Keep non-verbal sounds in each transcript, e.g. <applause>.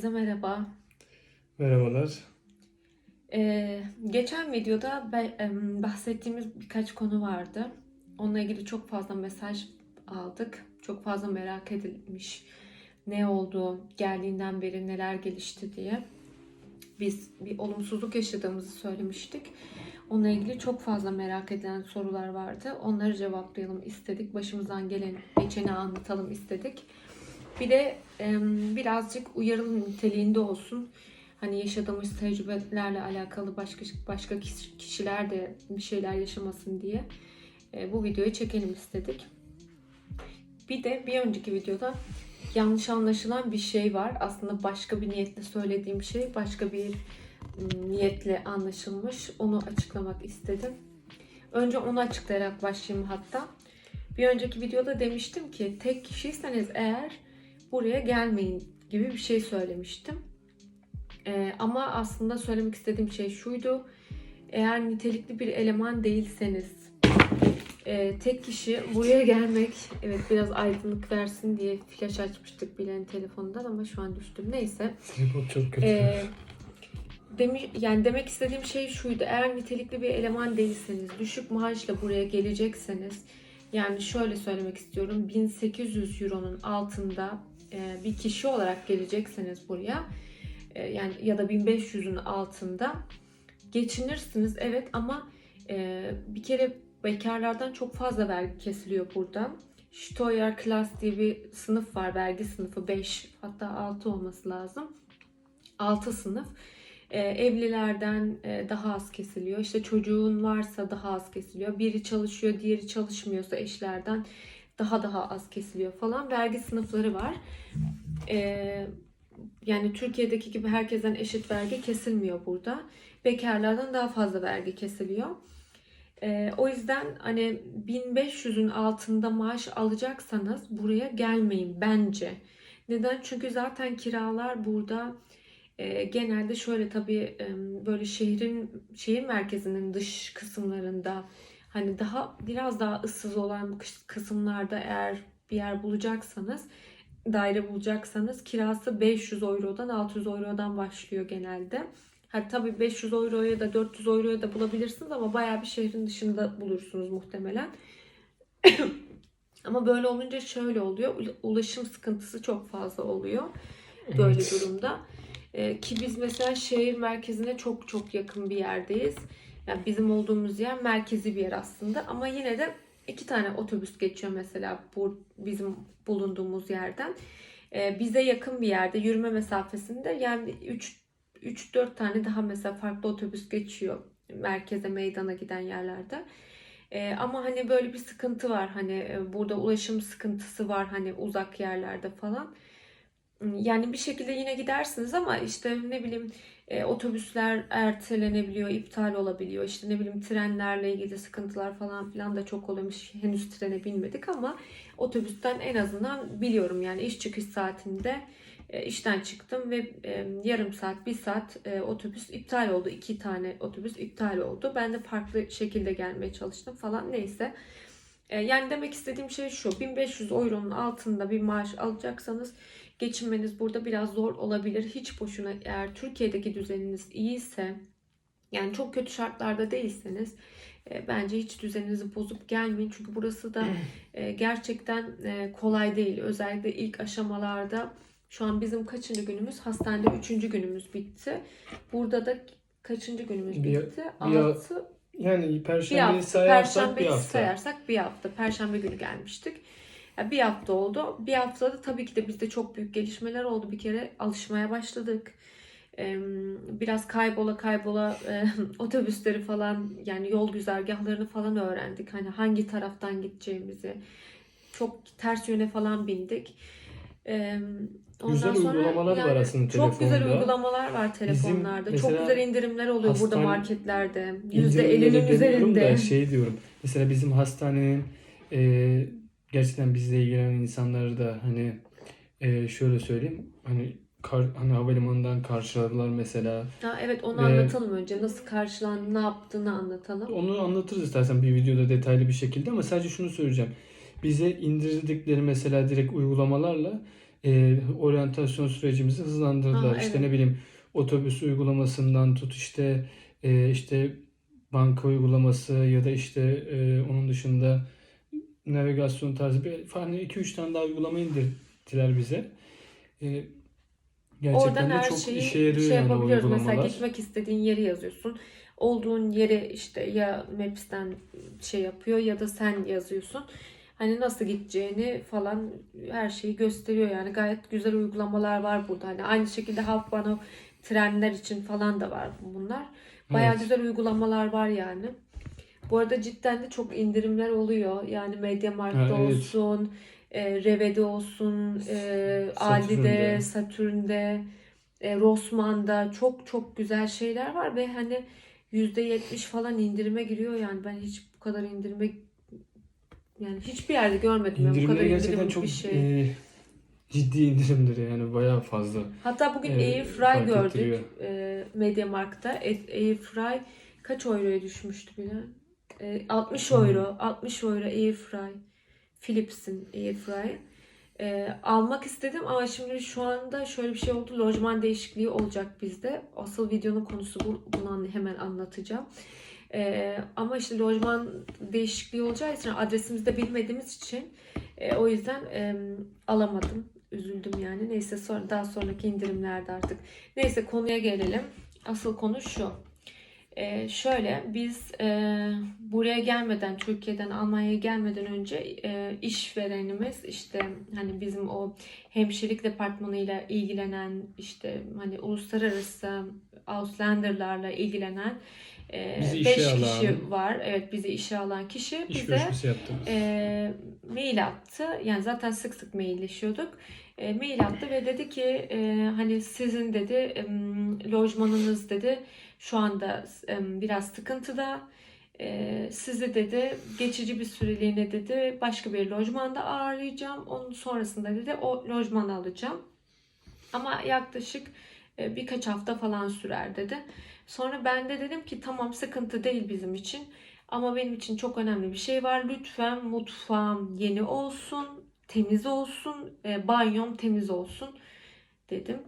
Herkese merhaba. Merhabalar. Ee, geçen videoda bahsettiğimiz birkaç konu vardı. Onunla ilgili çok fazla mesaj aldık. Çok fazla merak edilmiş. Ne oldu, geldiğinden beri neler gelişti diye. Biz bir olumsuzluk yaşadığımızı söylemiştik. Onunla ilgili çok fazla merak edilen sorular vardı. Onları cevaplayalım istedik. Başımızdan gelen, geçeni anlatalım istedik. Bir de em, birazcık uyarı niteliğinde olsun. Hani yaşadığımız tecrübelerle alakalı başka başka kişi- kişiler de bir şeyler yaşamasın diye e, bu videoyu çekelim istedik. Bir de bir önceki videoda yanlış anlaşılan bir şey var. Aslında başka bir niyetle söylediğim şey başka bir niyetle anlaşılmış. Onu açıklamak istedim. Önce onu açıklayarak başlayayım hatta. Bir önceki videoda demiştim ki tek kişiyseniz eğer buraya gelmeyin gibi bir şey söylemiştim. Ee, ama aslında söylemek istediğim şey şuydu. Eğer nitelikli bir eleman değilseniz e, tek kişi buraya gelmek evet biraz aydınlık versin diye flash açmıştık bilen telefonundan ama şu an düştüm. Neyse. Çok kötü. Ee, demiş, yani demek istediğim şey şuydu. Eğer nitelikli bir eleman değilseniz, düşük maaşla buraya gelecekseniz, yani şöyle söylemek istiyorum. 1800 euronun altında bir kişi olarak gelecekseniz buraya, e, yani ya da 1500'ün altında geçinirsiniz evet ama e, bir kere bekarlardan çok fazla vergi kesiliyor burada. Steuerklasse diye bir sınıf var. Vergi sınıfı 5 hatta 6 olması lazım. 6 sınıf. Ee, evlilerden e, daha az kesiliyor. İşte çocuğun varsa daha az kesiliyor. Biri çalışıyor, diğeri çalışmıyorsa eşlerden daha daha az kesiliyor falan. Vergi sınıfları var. Ee, yani Türkiye'deki gibi herkesten eşit vergi kesilmiyor burada. Bekarlardan daha fazla vergi kesiliyor. Ee, o yüzden hani 1500'ün altında maaş alacaksanız buraya gelmeyin bence. Neden? Çünkü zaten kiralar burada e, genelde şöyle tabii e, böyle şehrin şehir merkezinin dış kısımlarında hani daha biraz daha ıssız olan kıs- kısımlarda eğer bir yer bulacaksanız daire bulacaksanız kirası 500 eurodan 600 eurodan başlıyor genelde. Ha, tabii 500 euroya da 400 euroya da bulabilirsiniz ama bayağı bir şehrin dışında bulursunuz muhtemelen. <coughs> ama böyle olunca şöyle oluyor. ula- Ulaşım sıkıntısı çok fazla oluyor böyle Evet. durumda. Ee, ki biz mesela şehir merkezine çok çok yakın bir yerdeyiz. Yani bizim olduğumuz yer merkezi bir yer aslında ama yine de iki tane otobüs geçiyor mesela bu bizim bulunduğumuz yerden. Ee, bize yakın bir yerde yürüme mesafesinde yani 3 3-4 tane daha mesela farklı otobüs geçiyor merkeze meydana giden yerlerde. Ee, ama hani böyle bir sıkıntı var hani e, burada ulaşım sıkıntısı var hani uzak yerlerde falan. Yani bir şekilde yine gidersiniz ama işte ne bileyim e, otobüsler ertelenebiliyor, iptal olabiliyor. İşte ne bileyim trenlerle ilgili sıkıntılar falan filan da çok oluyormuş. Henüz trene binmedik ama otobüsten en azından biliyorum yani iş çıkış saatinde e, işten çıktım ve e, yarım saat, bir saat e, otobüs iptal oldu. İki tane otobüs iptal oldu. Ben de farklı şekilde gelmeye çalıştım falan neyse. E, Yani demek istediğim şey şu. 1500 euronun altında bir maaş alacaksanız geçinmeniz burada biraz zor olabilir. Hiç boşuna eğer Türkiye'deki düzeniniz iyiyse yani çok kötü şartlarda değilseniz e, bence hiç düzeninizi bozup gelmeyin. Çünkü burası da <clears throat> e, gerçekten e, kolay değil. Özellikle ilk aşamalarda şu an bizim kaçıncı günümüz? Hastanede üçüncü günümüz bitti. Burada da kaçıncı günümüz Bir- bitti? bir- Altı, Yani perşembeyi sayarsak bir Perşembeyi hafta. sayarsak bir hafta. Perşembe günü gelmiştik. Ya bir hafta oldu. Bir haftada tabii ki de bizde çok büyük gelişmeler oldu. Bir kere alışmaya başladık. Biraz kaybola kaybola e, <laughs> otobüsleri falan yani yol güzergahlarını falan öğrendik. Hani hangi taraftan gideceğimizi. Çok ters yöne falan bindik. Ee, Güzel uygulamalar var aslında Çok güzel telefonda. uygulamalar var telefonlarda. çok mesela güzel indirimler oluyor burada marketlerde. İndirimleri %50'nin demiyorum üzerinde. Da şey diyorum. Mesela bizim hastanenin e, gerçekten bizle ilgilenen insanları da hani e, şöyle söyleyeyim. Hani kar, hani havalimanından karşıladılar mesela. Ha, evet onu Ve- anlatalım önce. Nasıl karşılandı, ne yaptığını anlatalım. Onu anlatırız istersen bir videoda detaylı bir şekilde ama sadece şunu söyleyeceğim. Bize indirdikleri mesela direkt uygulamalarla e, oryantasyon sürecimizi hızlandırdılar. İşte evet. ne bileyim otobüs uygulamasından tut işte e, işte banka uygulaması ya da işte e, onun dışında navigasyon tarzı bir falan 2-3 tane daha uygulama indirdiler bize. E, gerçekten Oradan de her çok şeyi işe yarıyor şey yani yapabiliyoruz. Mesela gitmek istediğin yeri yazıyorsun. Olduğun yeri işte ya Maps'ten şey yapıyor ya da sen yazıyorsun. Hani nasıl gideceğini falan her şeyi gösteriyor yani. Gayet güzel uygulamalar var burada. Hani aynı şekilde Halkbano trenler için falan da var bunlar. Bayağı Evet. güzel uygulamalar var yani. Bu arada cidden de çok indirimler oluyor. Yani MediaMarkt'ta evet. olsun, e, Reve'de olsun, e, Aldi'de, Satürn'de. E, Rossmann'da çok çok güzel şeyler var ve hani %70 falan indirime giriyor yani ben hiç bu kadar indirime yani hiçbir yerde görmedim ya bu İndirimler kadar gerçekten çok bir şey. e, ciddi indirimdir yani bayağı fazla. Hatta bugün e, Airfry gördük ettiriyor. e, Mediamarkt'ta. Airfry kaç euroya düşmüştü bile? E, 60 Hmm. euro. 60 euro Airfry. Philips'in Airfry. E, almak istedim ama şimdi şu anda şöyle bir şey oldu. Lojman değişikliği olacak bizde. Asıl videonun konusu bu. Bunu hemen anlatacağım. E, ama işte lojman değişikliği olacağı için adresimizi de bilmediğimiz için e, o yüzden e, alamadım. Üzüldüm yani. Neyse sonra daha sonraki indirimlerde artık. Neyse konuya gelelim. Asıl konu şu. Ee, şöyle biz e, buraya gelmeden Türkiye'den Almanya'ya gelmeden önce e, işverenimiz işte hani bizim o hemşirelik departmanıyla ilgilenen işte hani uluslararası Ausländerlarla ilgilenen Bizi 5 işe kişi alan- var. Evet bizi işe alan kişi İş bize e, mail attı. Yani zaten sık sık mailleşiyorduk. E, mail attı ve dedi ki e, hani sizin dedi em, lojmanınız dedi şu anda em, biraz sıkıntıda. E, sizi dedi geçici bir süreliğine dedi başka bir lojmanda ağırlayacağım. Onun sonrasında dedi o lojmanı alacağım. Ama yaklaşık e, birkaç hafta falan sürer dedi. Sonra ben de dedim ki tamam sıkıntı değil bizim için. Ama benim için çok önemli bir şey var. Lütfen mutfağım yeni olsun, temiz olsun, e, banyom temiz olsun dedim.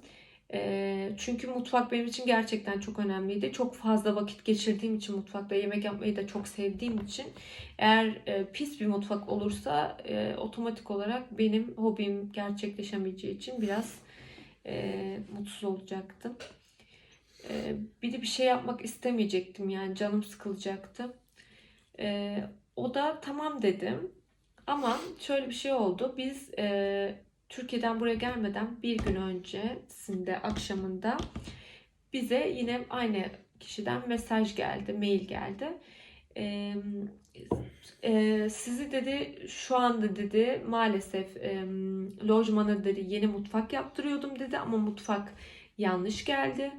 E, çünkü mutfak benim için gerçekten çok önemliydi. Çok fazla vakit geçirdiğim için mutfakta yemek yapmayı da çok sevdiğim için eğer e, pis bir mutfak olursa e, otomatik olarak benim hobim gerçekleşemeyeceği için biraz e, mutsuz olacaktım. E, bir de bir şey yapmak istemeyecektim yani canım sıkılacaktı. E, o da tamam dedim. Ama şöyle bir şey oldu. Biz e, Türkiye'den buraya gelmeden bir gün öncesinde akşamında bize yine aynı kişiden mesaj geldi, mail geldi. E, e, sizi dedi şu anda dedi maalesef e, lojmana dedi yeni mutfak yaptırıyordum dedi ama mutfak yanlış geldi.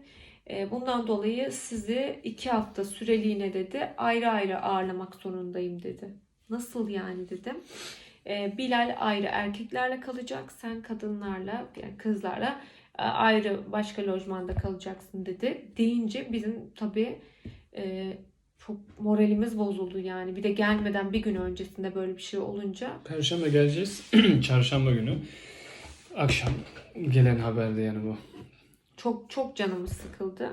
E, bundan dolayı sizi iki hafta süreliğine dedi ayrı ayrı ağırlamak zorundayım dedi. Nasıl yani dedim. E, Bilal ayrı erkeklerle kalacak, sen kadınlarla yani kızlarla e, ayrı başka lojmanda kalacaksın dedi. Deyince bizim tabii e, çok moralimiz bozuldu yani. Bir de gelmeden bir gün öncesinde böyle bir şey olunca. Perşembe geleceğiz. <clears throat> Çarşamba günü. Akşam gelen haberde yani bu. Çok çok canımız sıkıldı.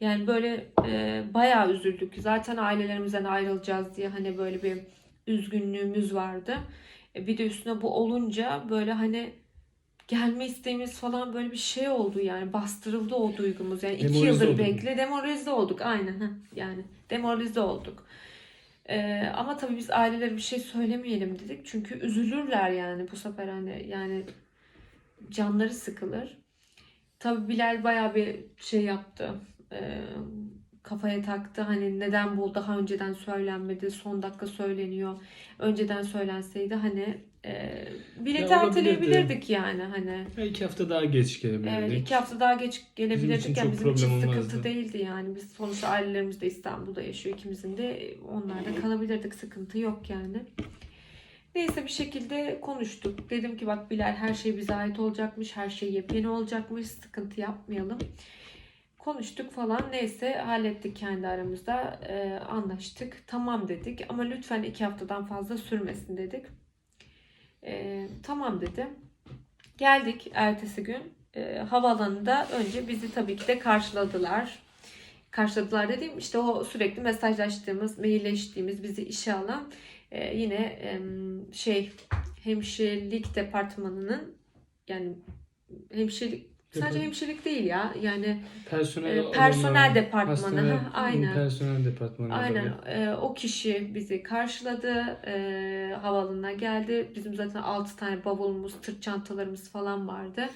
Yani böyle e, bayağı üzüldük. Zaten ailelerimizden ayrılacağız diye hani böyle bir üzgünlüğümüz vardı. E, bir de üstüne bu olunca böyle hani gelme isteğimiz falan böyle bir şey oldu yani bastırıldı o duygumuz. Yani iki Demoralize yıldır olduk. bekle demoralize olduk aynen yani demoralize olduk. E, ama tabii biz ailelere bir şey söylemeyelim dedik. Çünkü üzülürler yani bu sefer hani yani canları sıkılır. Tabii Bilal bayağı bir şey yaptı. Ee, kafaya taktı. Hani neden bu daha önceden söylenmedi? Son dakika söyleniyor. Önceden söylenseydi hani e, bileti Ya erteleyebilirdik yani hani. Ya iki hafta daha geç gelebilirdik. Evet iki hafta daha geç gelebilirdik. için yani bizim için sıkıntı olmazdı. değildi yani. Biz sonuçta ailelerimiz de İstanbul'da yaşıyor. ikimizin de onlarda kalabilirdik. Sıkıntı yok yani. Neyse bir şekilde konuştuk. Dedim ki bak Bilal her şey bize ait olacakmış. Her şey yepyeni olacakmış. Sıkıntı yapmayalım. Konuştuk falan. Neyse hallettik kendi aramızda. Ee, anlaştık. Tamam dedik. Ama lütfen iki haftadan fazla sürmesin dedik. Ee, tamam dedi. Geldik ertesi gün. E, havaalanında önce bizi tabii ki de karşıladılar. Karşıladılar dediğim işte o sürekli mesajlaştığımız, mailleştiğimiz, bizi işe alan e, yine em, şey hemşirelik departmanının yani hemşirelik sadece hemşirelik değil ya yani Personel, e, personel departmanı hastane- ha, aynen. Personel departmanı. Aynen e, o kişi bizi karşıladı e, havaalanına geldi. Bizim zaten 6 tane bavulumuz sırt çantalarımız falan vardı.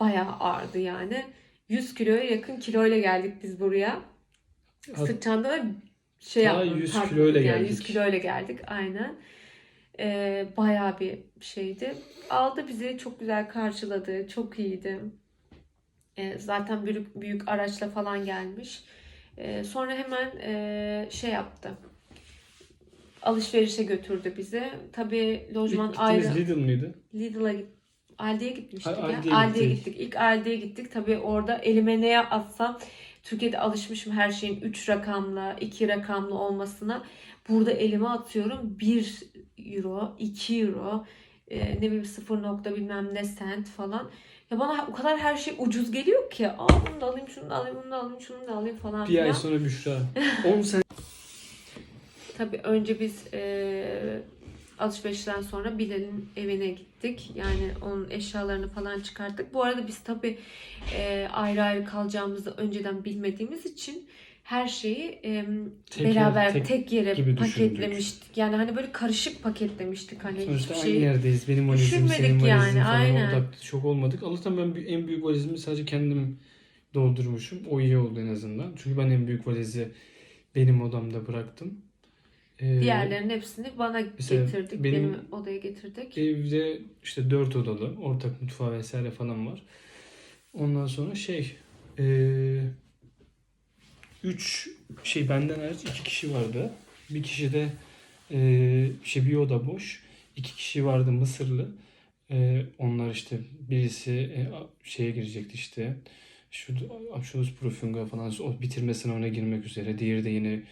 Bayağı ağırdı yani. 100 kiloya yakın kiloyla geldik biz buraya. Sırt çantalar şey Ta yapmadık, 100 tartmadık kiloyla yani, geldik. 100 kiloyla geldik aynen. E, bayağı bir şeydi. Aldı bizi çok güzel karşıladı çok iyiydi e, zaten büyük büyük araçla falan gelmiş. E, sonra hemen e, şey yaptı. Alışverişe götürdü bizi. Tabii lojman İlk ayrı. Lidl mıydı? Lidl'a git. Aldi'ye gitmiştik Ha, ya. Aldi'ye Aldi'ye gittik. gittik. İlk Aldi'ye gittik. Tabii orada elime neye atsam Türkiye'de alışmışım her şeyin 3 rakamlı, 2 rakamlı olmasına. Burada elime atıyorum 1 euro, 2 euro, e, ne bileyim 0 nokta bilmem ne sent falan. Ya bana o kadar her şey ucuz geliyor ki. Aa bunu da alayım, şunu da alayım, bunu da alayım, şunu da alayım falan Bir ay sonra Büşra. <laughs> 10 sene Tabii önce biz e, alışverişten sonra Bilal'in evine gittik. Yani onun eşyalarını falan çıkarttık. Bu arada biz tabii e, ayrı ayrı kalacağımızı önceden bilmediğimiz için her şeyi e, tek beraber yer, tek, tek yere paketlemiştik. Düşündük. Yani hani böyle karışık paketlemiştik hani Sonuçta hiçbir şey. yerdeyiz. Benim valizim, senin valizin falan aynen. Çok olmadık. Allah'tan ben en büyük valizimi sadece kendim doldurmuşum. O iyi oldu en azından. Çünkü ben en büyük valizi benim odamda bıraktım. Ee, Diğerlerinin hepsini bana getirdik. Benim, benim odaya getirdik. Evde işte dört odalı, ortak mutfağı vesaire falan var. Ondan sonra şey, ee, 3 şey benden hariç 2 kişi vardı. Bir kişi de e, şey bir oda boş. 2 kişi vardı Mısırlı. E, onlar işte birisi e, şeye girecekti işte. Şu Abşulus Profunga falan o bitirme sınavına girmek üzere. Diğeri de yine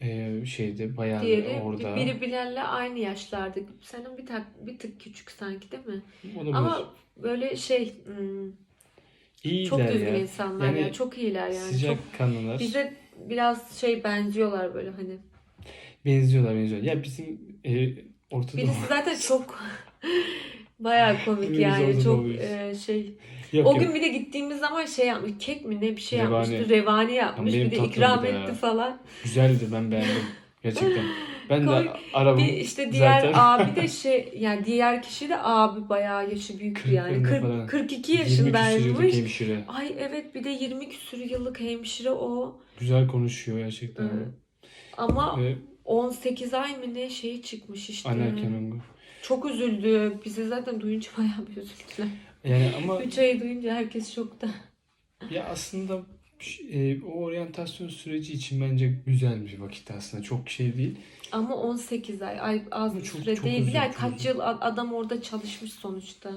e, şeydi bayağı Diğeri, orada. Biri Bilal'le aynı yaşlarda. Senin bir, tak, bir tık küçük sanki değil mi? Olabilir. Ama böyle şey ım, İyiler çok düzgün ya. insanlar Yani ya. Çok iyiler yani. Sıcak Çok, kanlılar. bize biraz şey benziyorlar böyle hani. Benziyorlar benziyorlar. Ya bizim e, Orta Birisi Doğu. <laughs> zaten çok <laughs> bayağı komik yani. Çok e, şey. Yok, o yok. gün bir de gittiğimiz zaman şey yapmış. Kek mi ne bir şey Revani. yapmıştı. Revani yapmış. benim Bir de ikram de ya. etti falan. Güzeldi ben beğendim. <laughs> Gerçekten. <gasps> Ben de arabam Bir işte diğer zaten abi de <laughs> şey yani diğer kişi de abi bayağı yaşı büyüktü yani. Kırklarında falan. 40, 42 20 küsur yıllık yaşındaymış. hemşire. Ay evet bir de 20 küsur yıllık hemşire o. Güzel konuşuyor gerçekten. Evet. Ama Ve 18 ay mı ne şeyi çıkmış işte. Anel Kenongu. Çok üzüldü. Bizi zaten duyunca <laughs> bayağı bir üzüldüler. Yani ama 3 ayı duyunca herkes şokta. ya aslında e, o oryantasyon süreci için bence güzel bir vakit aslında. Çok şey değil. Ama 18 ay. Ay az bir çok- süre çok değil. Yani çok kaç yıl adam orada çalışmış sonuçta.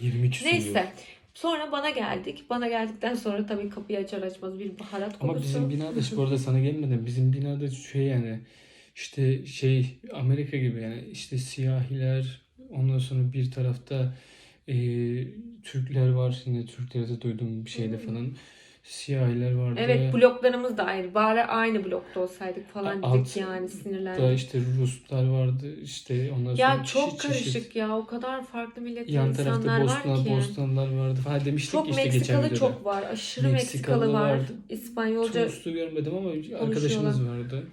20 küsur yıl. Neyse. Sonra bana geldik. Bana geldikten sonra tabii kapıyı açar açmaz bir baharat kokusu. Ama bizim binada şu- bu arada sana gelmeden bizim binada şey yani işte şey Amerika gibi yani işte siyahiler ondan sonra bir tarafta e, Türkler var yine Türkleri de duydum bir şeyde Hmm. falan siyahiler vardı. Evet bloklarımız da ayrı. Bari aynı blokta olsaydık falan Alt- dedik yani da sinirlendik. işte Ruslar vardı işte ondan sonra Ya çeşit çok çeşit. karışık ya. O kadar farklı milletten Yan insanlar tarafta var ki. Bostanlılar vardı falan demiştik Çok işte geçen Meksikalı videoda. çok var. Aşırı Meksikalı Meksikalı var. vardı. İspanyolca Tunuslu görmedim ama arkadaşımız vardı.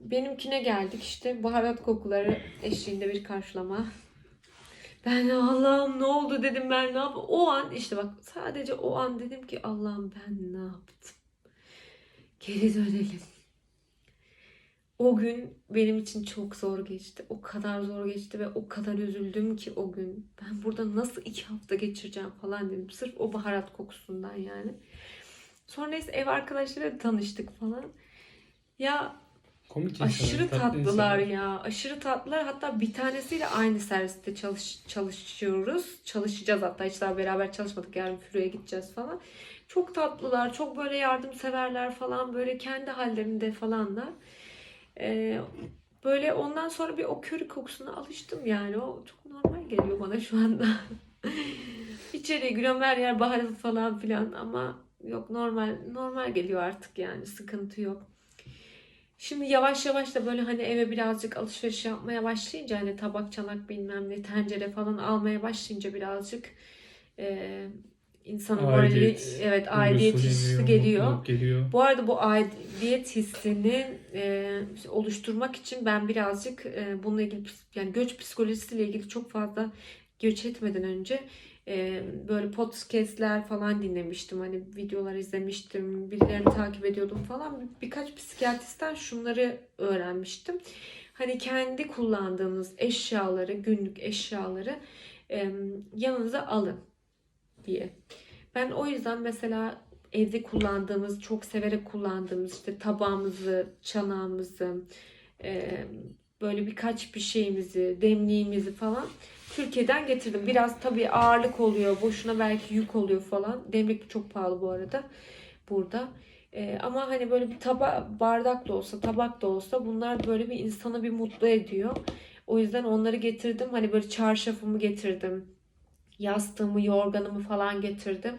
Benimkine geldik işte baharat kokuları eşliğinde bir karşılama. Ben Allah'ım ne oldu dedim ben ne yapayım. O an işte bak sadece o an dedim ki Allah'ım ben ne yaptım. Geri dönelim. O gün benim için çok zor geçti. O kadar zor geçti ve o kadar üzüldüm ki o gün. Ben burada nasıl iki hafta geçireceğim falan dedim. Sırf o baharat kokusundan yani. Sonra neyse ev arkadaşlarıyla tanıştık falan. Ya Komik Aşırı tatlı tatlılar insanlar. ya. Aşırı tatlılar. Hatta bir tanesiyle aynı serviste çalış, çalışıyoruz. Çalışacağız hatta hiç daha beraber çalışmadık. Yarın Füre'ye gideceğiz falan. Çok tatlılar. Çok böyle yardımseverler falan. Böyle kendi hallerinde falanlar. Ee, Böyle ondan sonra bir o köri kokusuna alıştım yani. O çok normal geliyor bana şu anda. <laughs> İçeriye giriyorum her yer baharat falan filan ama yok normal normal geliyor artık yani sıkıntı yok. Şimdi yavaş yavaş da böyle hani eve birazcık alışveriş yapmaya başlayınca hani tabak çanak bilmem ne tencere falan almaya başlayınca birazcık e, insanın morali evet aidiyet hissi geliyor, geliyor. Bu arada bu aidiyet hissini e, oluşturmak için ben birazcık e, bununla ilgili yani göç psikolojisiyle ilgili çok fazla göç etmeden önce e, böyle podcastler falan dinlemiştim. Hani videolar izlemiştim. Birilerini takip ediyordum falan. Bir- Birkaç psikiyatristten şunları öğrenmiştim. Hani kendi kullandığınız eşyaları, günlük eşyaları yanınıza alın diye. Ben o yüzden mesela evde kullandığımız, çok severek kullandığımız işte tabağımızı, çanağımızı, e, böyle birkaç bir şeyimizi, demliğimizi falan Türkiye'den getirdim. Biraz tabii ağırlık oluyor, boşuna belki yük oluyor falan. Demlik çok pahalı bu arada burada. E, ama hani böyle bir taba bardak da olsa, tabak da olsa bunlar böyle bir insanı bir mutlu ediyor. O yüzden onları getirdim. Hani böyle çarşafımı getirdim. Yastığımı, yorganımı falan getirdim.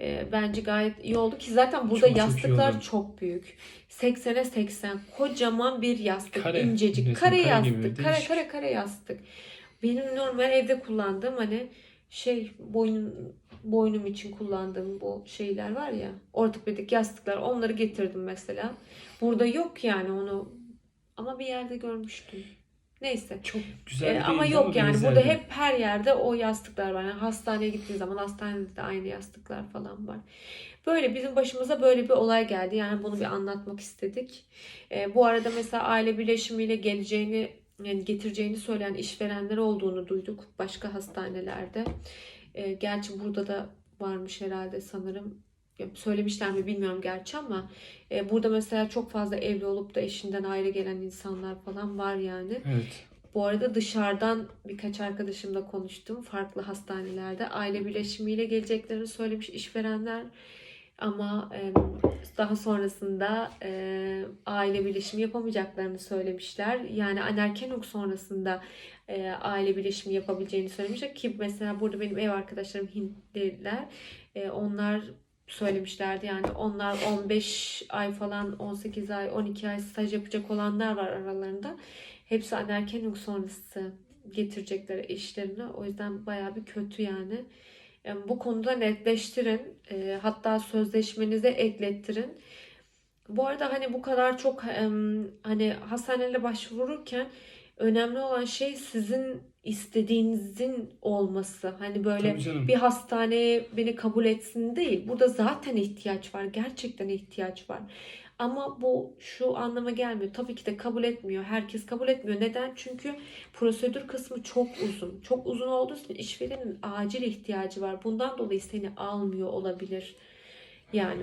E, bence gayet iyi oldu ki zaten burada Çok çok yastıklar oldu. çok büyük. 80'e 80 kocaman bir yastık Kare, incecik resmen kare kare gibi, yastık kare değişik. kare kare yastık. Benim normal evde kullandığım hani şey boynum boynum için kullandığım bu şeyler var ya ortopedik yastıklar onları getirdim mesela. Burada yok yani onu ama bir yerde görmüştüm. Neyse. Çok güzel Ee, ama yok yani Benzer burada hep her yerde o yastıklar var. Yani hastaneye gittiğin zaman hastanede de aynı yastıklar falan var. Böyle bizim başımıza böyle bir olay geldi. Yani bunu bir anlatmak istedik. Ee, bu arada mesela aile birleşimiyle geleceğini yani getireceğini söyleyen işverenler olduğunu duyduk başka hastanelerde. Ee, gerçi burada da varmış herhalde sanırım. Söylemişler mi bilmiyorum gerçi ama e, burada mesela çok fazla evli olup da eşinden ayrı gelen insanlar falan var yani. Evet. Bu arada dışarıdan birkaç arkadaşımla konuştum. Farklı hastanelerde aile birleşimiyle geleceklerini söylemiş işverenler. Ama e, daha sonrasında e, aile birleşimi yapamayacaklarını söylemişler. Yani anerkenok sonrasında e, aile birleşimi yapabileceğini söylemişler. Ki mesela burada benim ev arkadaşlarım Hintliler. E, onlar söylemişlerdi. Yani onlar 15 ay falan 18 ay 12 ay staj yapacak olanlar var aralarında. Hepsi anerkenok sonrası getirecekler eşlerini. O yüzden baya bir kötü yani. Yani bu konuda netleştirin. E, hatta sözleşmenize eklettirin. Bu arada hani bu kadar çok em, hani hastanelere başvururken önemli olan şey sizin istediğinizin olması. Hani böyle bir hastaneye beni kabul etsin değil. Burada zaten ihtiyaç var. Gerçekten ihtiyaç var. Ama bu şu anlama gelmiyor. Tabii ki de kabul etmiyor. Herkes kabul etmiyor. Neden? Çünkü prosedür kısmı çok uzun. Çok uzun olduğu için işverenin acil ihtiyacı var. Bundan dolayı seni almıyor olabilir. Yani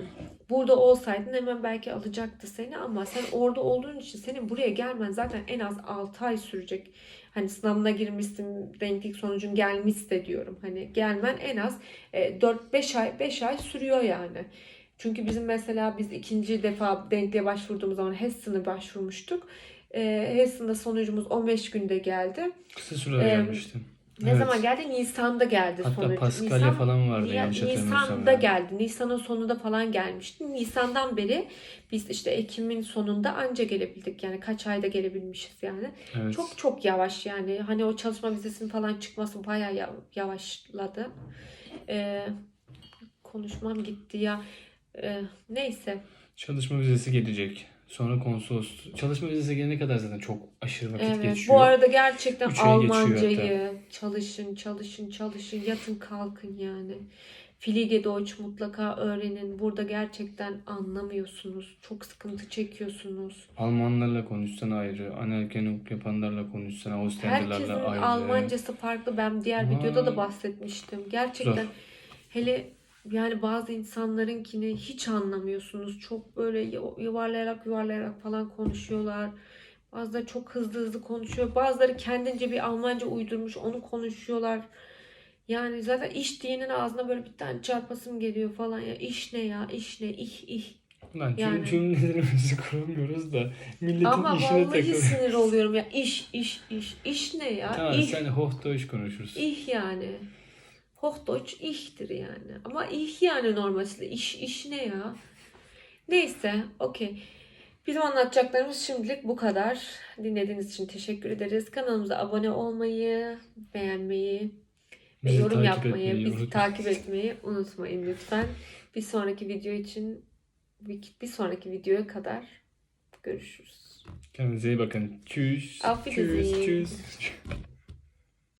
burada olsaydın hemen belki alacaktı seni ama sen orada olduğun için senin buraya gelmen zaten en az 6 ay sürecek. Hani sınavına girmişsin, denklik sonucun gelmişse diyorum. Hani gelmen en az e, 4-5 ay 5 ay sürüyor yani. Çünkü bizim mesela biz ikinci defa denkliğe başvurduğumuz zaman Hessen'a başvurmuştuk. E, Hessen'da sonucumuz 15 günde geldi. Kısa sürede Em, gelmiştim. Ne Evet. zaman geldi? Nisan'da geldi Hatta sonuç. Paskalya Nisan- falan vardı Ya- yanlış. Nisan'da yani. geldi. Nisan'ın sonunda falan gelmişti. Nisan'dan beri biz işte Ekim'in sonunda anca gelebildik. Yani kaç ayda gelebilmişiz yani. Evet. Çok çok yavaş yani. Hani o çalışma vizesinin falan çıkması bayağı ya- yavaşladı. Ee, konuşmam gitti ya. Ee, neyse. Çalışma vizesi gelecek. Sonra konsolos. Çalışma vizesi gelene kadar zaten çok aşırı vakit Evet. geçiyor. Bu arada gerçekten Üç Almancayı çalışın, çalışın, çalışın, yatın kalkın yani. Fliege Deutsch mutlaka öğrenin. Burada gerçekten anlamıyorsunuz. Çok sıkıntı çekiyorsunuz. Almanlarla konuşsan ayrı, anerkenok yapanlarla konuşsan, Herkesin ayrı. Almancası farklı. Ben diğer Ama- videoda da bahsetmiştim. Gerçekten Zor. hele yani bazı insanlarınkini hiç anlamıyorsunuz. Çok böyle yu- yuvarlayarak yuvarlayarak falan konuşuyorlar. Bazıları çok hızlı hızlı konuşuyor. Bazıları kendince bir Almanca uydurmuş onu konuşuyorlar. Yani zaten iş diyenin ağzına böyle bir tane çarpasım geliyor falan ya. İş ne ya? İş ne? İh ih. Lan Yani. cümlelerimizi <laughs> kuramıyoruz da milletin Ama işine vallahi takılıyor. sinir oluyorum ya. İş, iş, iş. İş ne ya? Tamam İh, sen Hochdeutsch konuşursun. ih yani. Hochdeutsch ihtir yani. Ama ih yani normalde. İş, iş ne ya? Neyse, okey. Bizim anlatacaklarımız şimdilik bu kadar. Dinlediğiniz için teşekkür ederiz. Kanalımıza abone olmayı, beğenmeyi ve Bizi yorum yapmayı, etmeyi bizi unutmayın. takip etmeyi unutmayın lütfen. Bir sonraki video için bir, sonraki videoya kadar görüşürüz. Kendinize iyi bakın. Tschüss. Auf Tschüss. Wiedersehen. Tschüss.